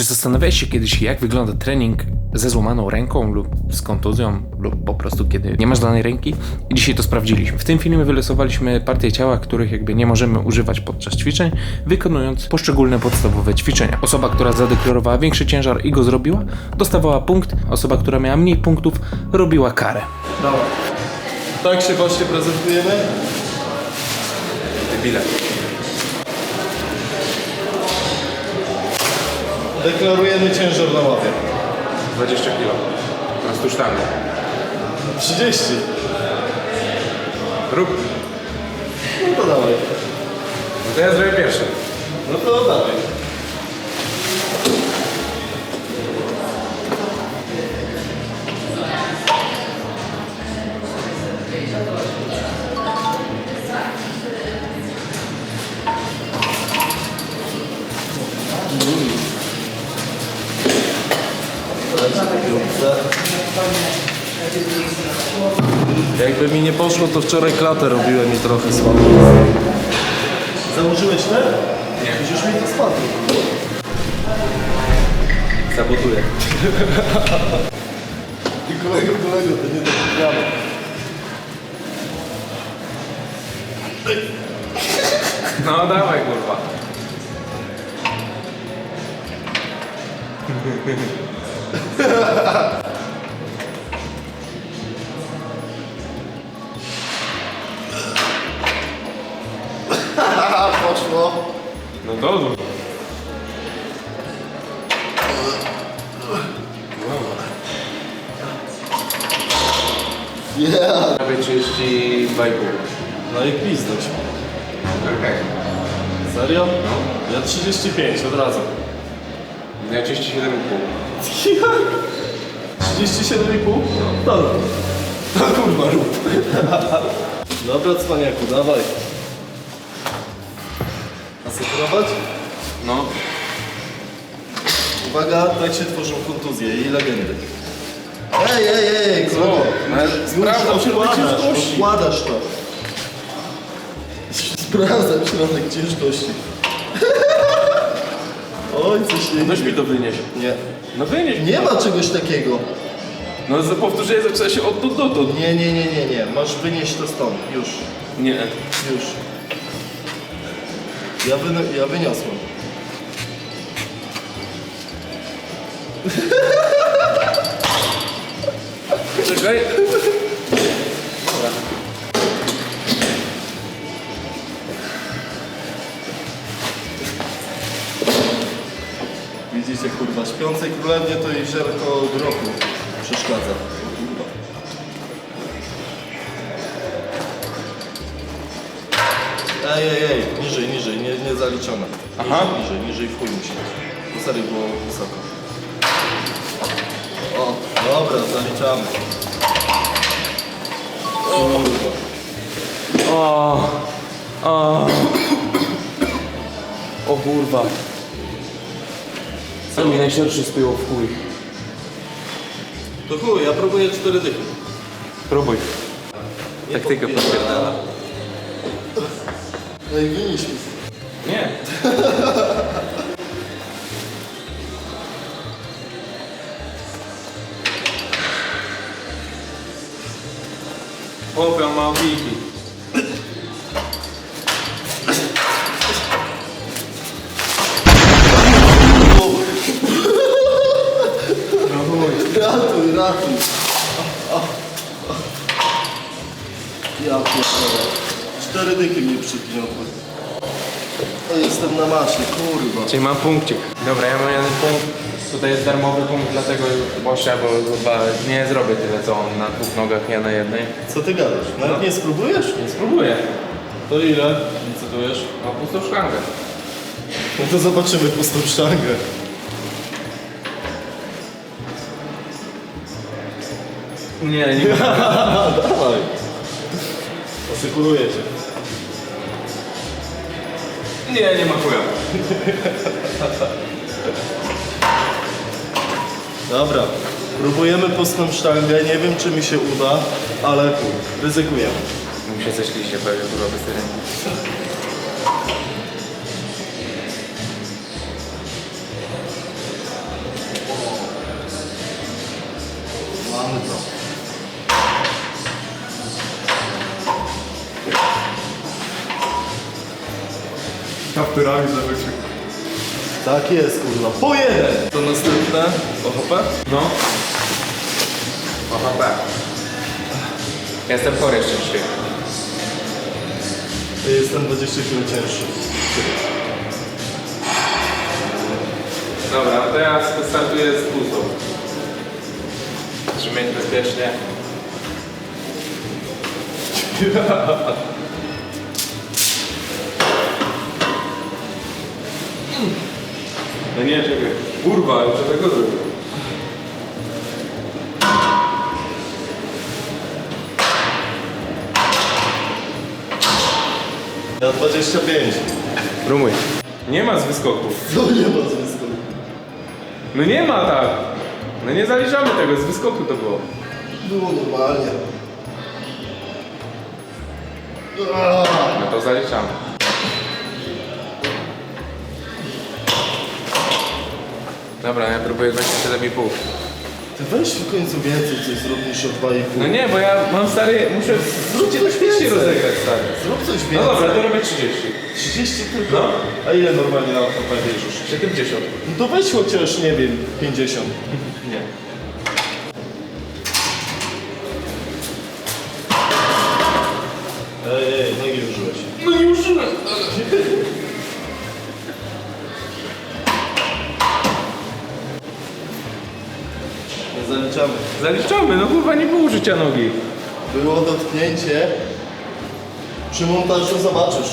Czy zastanawiałeś się kiedyś, jak wygląda trening ze złamaną ręką lub z kontuzją, lub po prostu kiedy nie masz danej ręki? I dzisiaj to sprawdziliśmy. W tym filmie wylosowaliśmy partie ciała, których jakby nie możemy używać podczas ćwiczeń, wykonując poszczególne podstawowe ćwiczenia. Osoba, która zadeklarowała większy ciężar i go zrobiła, dostawała punkt. Osoba, która miała mniej punktów, robiła karę. Dobra. Tak się właśnie prezentujemy. Debile. Deklarujemy ciężar na łapie. 20 kg. Teraz tu sztangę. 30. Rób. No to dawaj. No to ja zrobię pierwszy. No to dawaj. Jakby mi nie poszło, to wczoraj klatę robiłem i trochę słabo. Założyłeś te? Nie. Przecież mi to spadło. Sabotuję. I kolego, kolego, to nie do programu. No dawaj kurwa. A, No dobrze. Yeah. Prawie 32,5. No i pizdać. Okej. Serio? No. Ja 35 od razu. Ja 37,5. 37,5? Dobra. No kurwa rób. Dobra, cwaniaku, dawaj. Asykurować? No. Uwaga, tak się tworzą kontuzje i legendy. Ej, ej, ej, kolego. No, sprawdzam środek ciężkości. odkładasz to. Sprawdzam środek ciężkości. Oj, coś nie... Weź mi to wynieś. Nie. No wynieś. Nie ma czegoś takiego. No za powtórzenie zaczyna się od tu dotąd. Nie, nie, nie, nie, nie. Masz wynieść to stąd. Już. Nie. Już. Ja, wyno- ja wyniosłem. Czekaj. Widzicie, kurwa, śpiącej królewnie to jej ziarko grochu przeszkadza. Ej, ej, ej, niżej, niżej, nie, nie zaliczone. Niżej, Aha. niżej, niżej w chuj musi. To serio było wysoko. O, dobra, zaliczamy. O, kurwa. O. O. O kurwa. Co mi najszerszy spyło w chuj. To chuj, ja próbuję cztery dychy. Próbuj. Taktykę podpierdala. Ej, wynieś mi. Nie. Chłopie, on ma owiki. Ratuj, ratuj. Ja pierdolę. Cztery dychy mnie przypniotły. O, jestem na masie, kurwa. Czyli mam punkcik. Dobra, ja mam jeden punkt. Tutaj jest darmowy punkt dla tego gościa, bo chyba nie zrobię tyle co on na dwóch nogach, ja na jednej. Co ty gadasz? Nawet nie spróbujesz? Nie spróbuję. To ile licytujesz? No pustą szklankę. No to zobaczymy pustą sztangę. Nie, nie ma. Dawaj. Asekuruję cię. Nie, nie ma chuja. Dobra. Próbujemy pustą sztangę. Nie wiem, czy mi się uda, ale ryzykujemy. Mi się coś liście pewnie, kurwa, bez ręki. naturami zawrócił. Tak jest, kurwa. Po jeden! To następne. OHP? No. Tak. Jestem chory jeszcze dzisiaj. Jestem 20 kg cięższy. Dobra, to ja startuję z buzą. Żeby mieć bezpiecznie. No nie, czekaj. Kurwa, już tego zrobił. Ja 25. Rumuj. Nie ma z wyskoków. No nie ma związku. No nie ma tak. No nie zaliczamy tego, z wyskoku to było. Było normalnie. No to zaliczamy. Dobra, ja próbuję 27,5. Ty weź w końcu więcej coś zrób niż o 2,5. No nie, bo ja mam stary, muszę Zrób coś więcej. rozegrać stary. Zrób coś No więcej. dobra, to robię 30. 30 tylko? No. A ile normalnie na to bierzesz? 70. No to weź chociaż, nie wiem, 50. Nie. Ej, ej, nogi użyłeś. No nie użyłem. Nie zaliczamy. No kurwa nie było użycia nogi. Było dotknięcie. Przy montażu zobaczysz.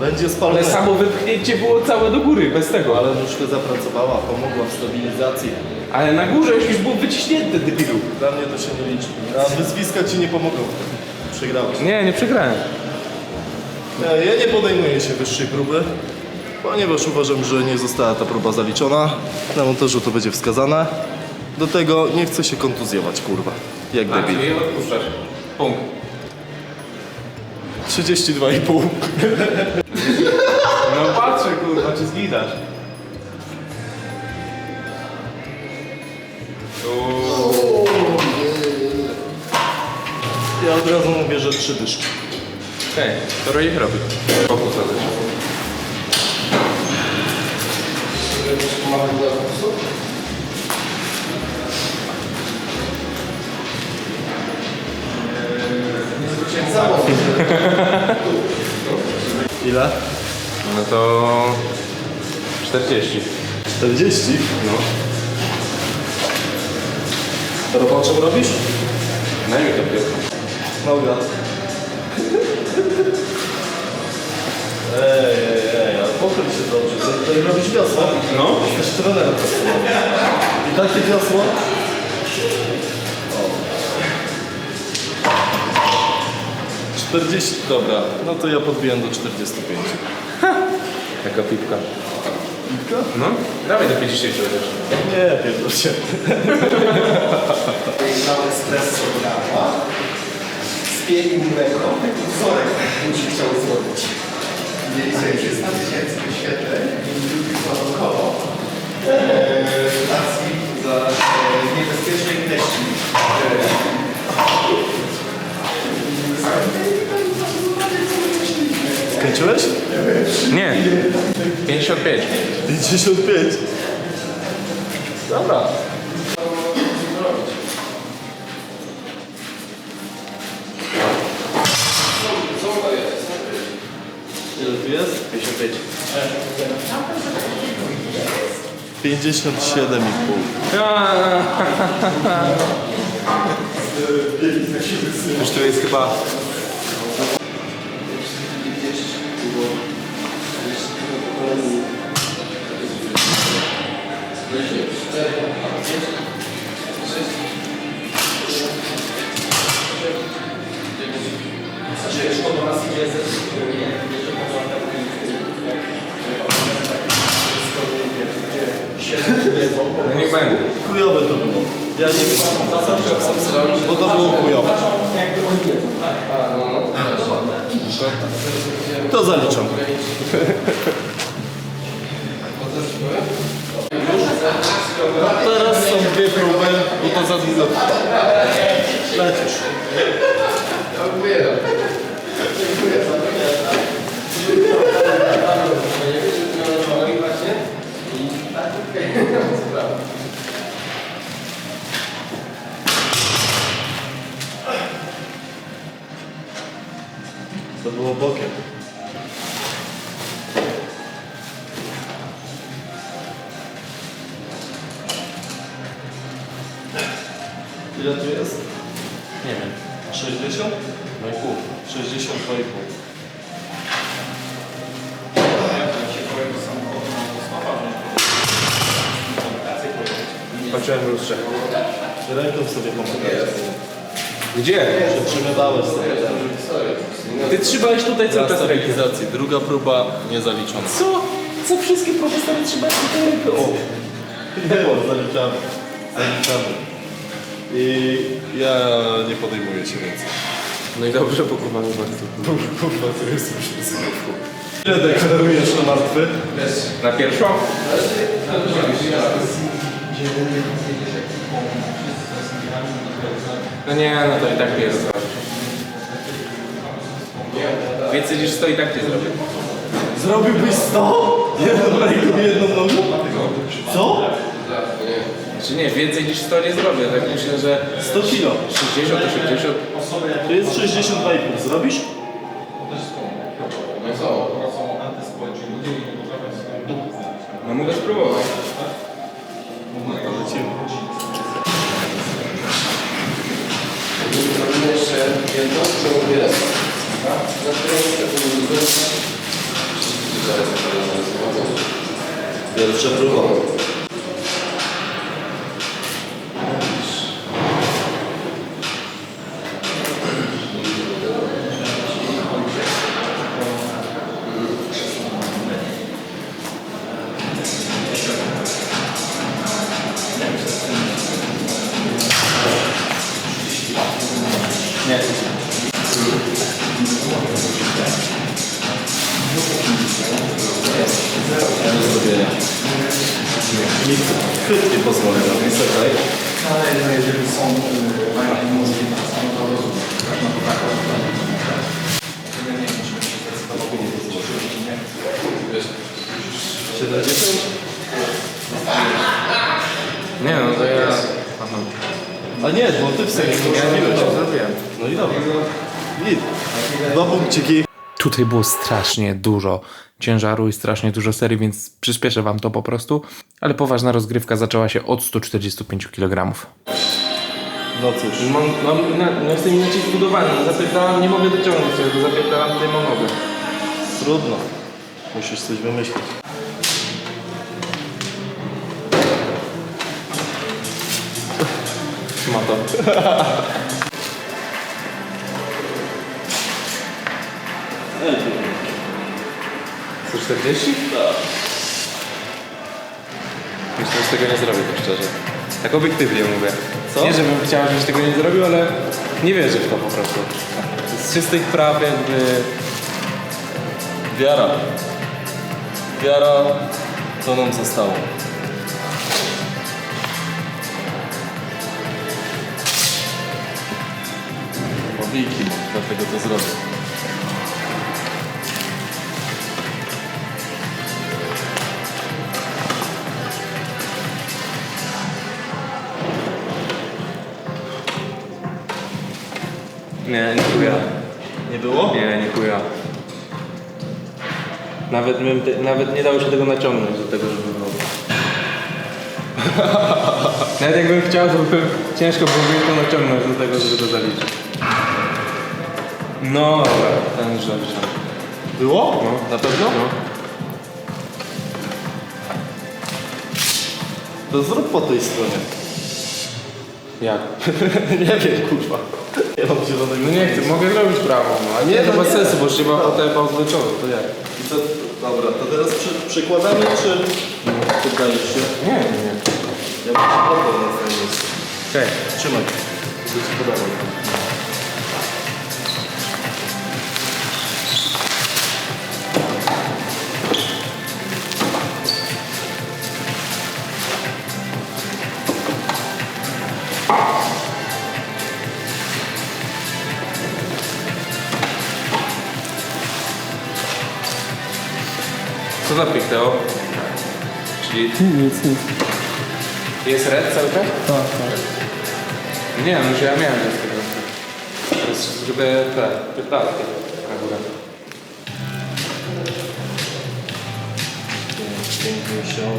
Będzie spalone. Ale samo wypchnięcie było całe do góry, bez tego. Ale nóżka zapracowała, pomogła w stabilizacji. Ale na górze już było wyciśnięte, debilu. Dla mnie to się nie liczy. A wyzwiska ci nie pomogą. Przegrałeś. Nie, nie przegrałem. Nie, Ja nie podejmuję się wyższej próby, ponieważ uważam, że nie została ta próba zaliczona. Na montażu to będzie wskazane. Do tego nie chcę się kontuzjować, kurwa. Jak A, debil. czyli odpuszczasz. Punkt. 32,5. No patrzę, kurwa, czy zgidasz. Ja od razu mówię, że trzy dyszki. Hej, to robię robi. Fokus zadać. Ile? No to... 40. 40? No. Roboczym robisz? To pierwsze. Noga. Ej, ej, ej, ale pochyl się dobrze. To, to robisz wiosło? No. Jesteś trenerem. I takie wiosło? 40, dobra, no to ja podbijam do 45. Taka pipka. No, dawaj do 50 chociaż. Nie, pierdol się. Mamy espresso kawa z pieniądzego, taki wzorek musi chciał zrobić. Mieli sobie 300 tysięcy wyświetleń, warunkowo. Stacji za e, niebezpiecznej treści. Skończyłeś? Nie. 55. 55. Dobra. Ile tu jest? 55. 57,5. Już tu jest chyba... No niech będzie. Chujowe to było. Ja nie wiem, bo to było chujowe. To zaliczam. A teraz są dwie próby, bo to za trwa. Lecisz. To było bokiem. Ile tu jest? Nie wiem. 60? No i pół. 62,5. Lustrze. Ręką sobie pomagałeś. Gdzie? Przytrzymywałeś sobie. Ty trzymałeś tutaj cały czas rękę. stabilizacji. Druga próba niezaliczona. Co? Co wszystkie profesory trzymają tutaj rękę? O! Nie, zaliczamy. Zaliczamy. I ja nie podejmuję się więcej. No i dobrze, bo kurwa nie bardzo. Kurwa, to jest już wysoko. Ile deklarujesz na martwy? Na pierwszą? No nie, no to i tak nie jest Więcej niż 100 i tak nie zrobię. Zrobiłbyś 100? Jedną ręką jedną nogą? Co? Czy nie, więcej niż 100 nie zrobię. Tak myślę, że 100 kilo. 60, 80. To jest 62,5. Zrobisz? Jedno, co jest. Na którą Pierwsza próba. 70? Nie, no to ja... A nie, bo ty w sensie zrobiłeś. zrobiłem. No i dobra. Git. Dwa punkciki. Tutaj było strasznie dużo ciężaru i strasznie dużo serii, więc przyspieszę wam to po prostu. Ale poważna rozgrywka zaczęła się od 145 kg. No cóż. Mam, mam, na, no jestem inaczej zbudowany. No Zapierdalam, nie mogę dociągnąć tego, bo zapierdalam tutaj mam nogę. Trudno. Musisz coś wymyślić. Ma to. 140? Tak. Myślę, że tego nie zrobię, tak szczerze. Tak obiektywnie mówię. Co? Nie, żebym chciał, żebyś tego nie zrobił, ale nie wierzę w to po prostu. Z czystych praw jakby... Wiara. Wiara, co nam zostało. Mam, dlatego to zrobię. Nie, nie chuja. Nie było? Nie, nie chuja. Nawet, bym te, nawet nie dało się tego naciągnąć do tego, żeby było. nawet jakbym chciał, to bym ciężko byłoby to naciągnąć do tego, żeby to zaliczyć. No, dobra, ten rzecz. Było? No. Na pewno? No. To zrób po tej stronie. Jak? nie wiem, kurwa. Ja mam zielonego. No nie chcę, mogę zrobić prawo, no, a nie, to no bez nie. sensu, bo trzeba potem pałzleczowy, to jak? I co, dobra, to teraz przy, przykładamy, czy poddajesz się? Nie, nie, nie. Ja bym się poddał na swoim miejscu. Okej. Trzymaj. Będę Co za pik, Teo? Git. Nic, nic. Jest red cały czas? Tak, tak. Nie, no że ja miałem z tego. To jest, żeby te, pytałki na górę. 50,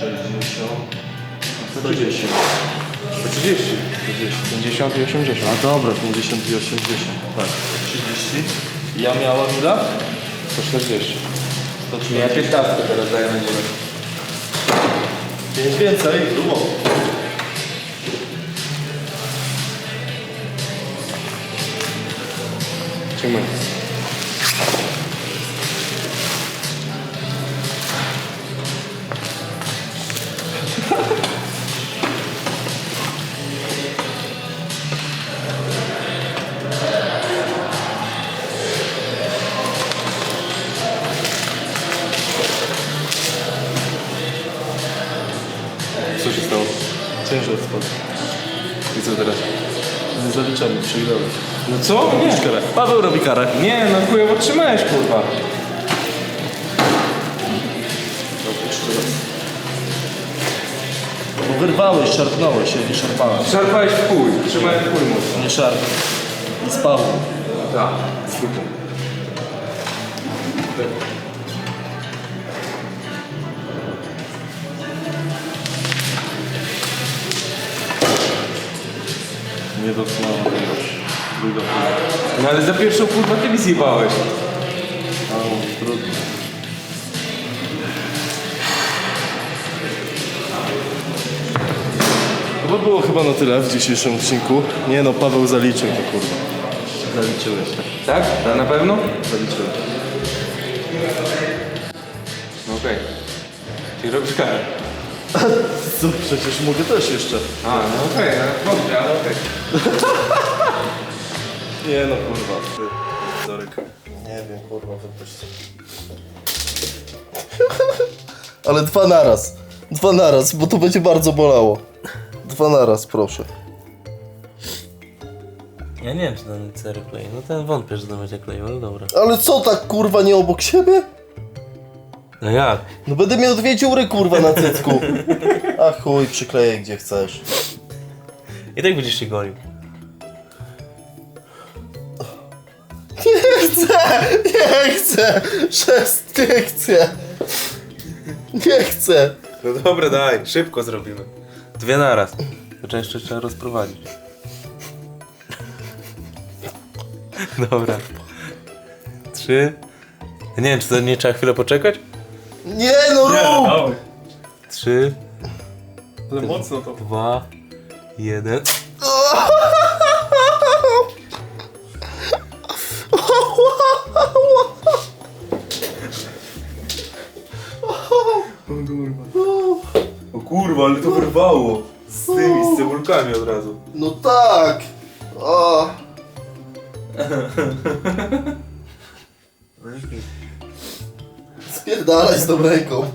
60, 110. Po 30. 50 i 80. A dobra, 50 i 80. Tak. 30. Ja miałam ile? Po 40. 130. Ja 15 teraz daję na górę. 5 więcej, grubo. Trzymaj. Co się stało? Ciężar spadł. I co teraz? Zaliczamy, przegrałeś. No co? Nie. Karę. Paweł robi karę. Nie, no chujowo trzymałeś, kurwa. Bo wyrwałeś, szarpnąłeś się, nie szarpałem. Szarpałeś w chuj. Trzymałem w chuj mocno. Nie szarp. I spał. Tak, super. Nie dotknąłem już. Druga No ale za pierwszą kurwa ty mi zjebałeś. A, trudno. To by było chyba na tyle w dzisiejszym odcinku. Nie no, Paweł zaliczył to kurwa. Zaliczyłeś. Tak? A na pewno? Zaliczyłeś. No okej. Czyli robisz karę. Co, przecież mogę też jeszcze. A, no okej, no dobrze, ale okej. Nie no kurwa. Ty, Zorek. Nie wiem kurwa, wypuść. Ale dwa naraz. Dwa naraz, bo to będzie bardzo bolało. Dwa naraz, proszę. Ja nie wiem, czy ten sery klei. No ten wątpię, że to będzie kleił, ale dobra. Ale co tak kurwa nie obok siebie? No jak? No będę miał dwie dziury kurwa na cycku. A chuj, przykleję gdzie chcesz. I tak będziesz się golił. Nie chcę! Nie chcę! Szest, nie chcę! Nie chcę! No dobra, daj, szybko zrobimy. Dwie naraz. To jeszcze trzeba rozprowadzić. Dobra. Trzy. Nie wiem, czy to nie trzeba chwilę poczekać? Nie no rób! Trzy, Ale mocno to. dwa, jeden. O kurwa, ale to wyrwało. Z tymi, z cebulkami od razu. No tak! O. Spierdalaj z tą ręką.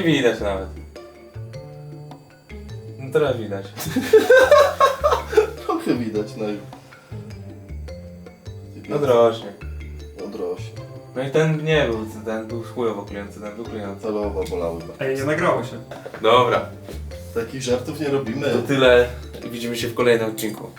No i widać nawet. No teraz widać. Trochę widać na No drośnie. Odrośnie. No i ten nie był, ten był chujowo klejący, ten był klejący. Celowo bolały. Ej, nie nagrało się. Dobra, Takich żartów nie robimy. to tyle i widzimy się w kolejnym odcinku.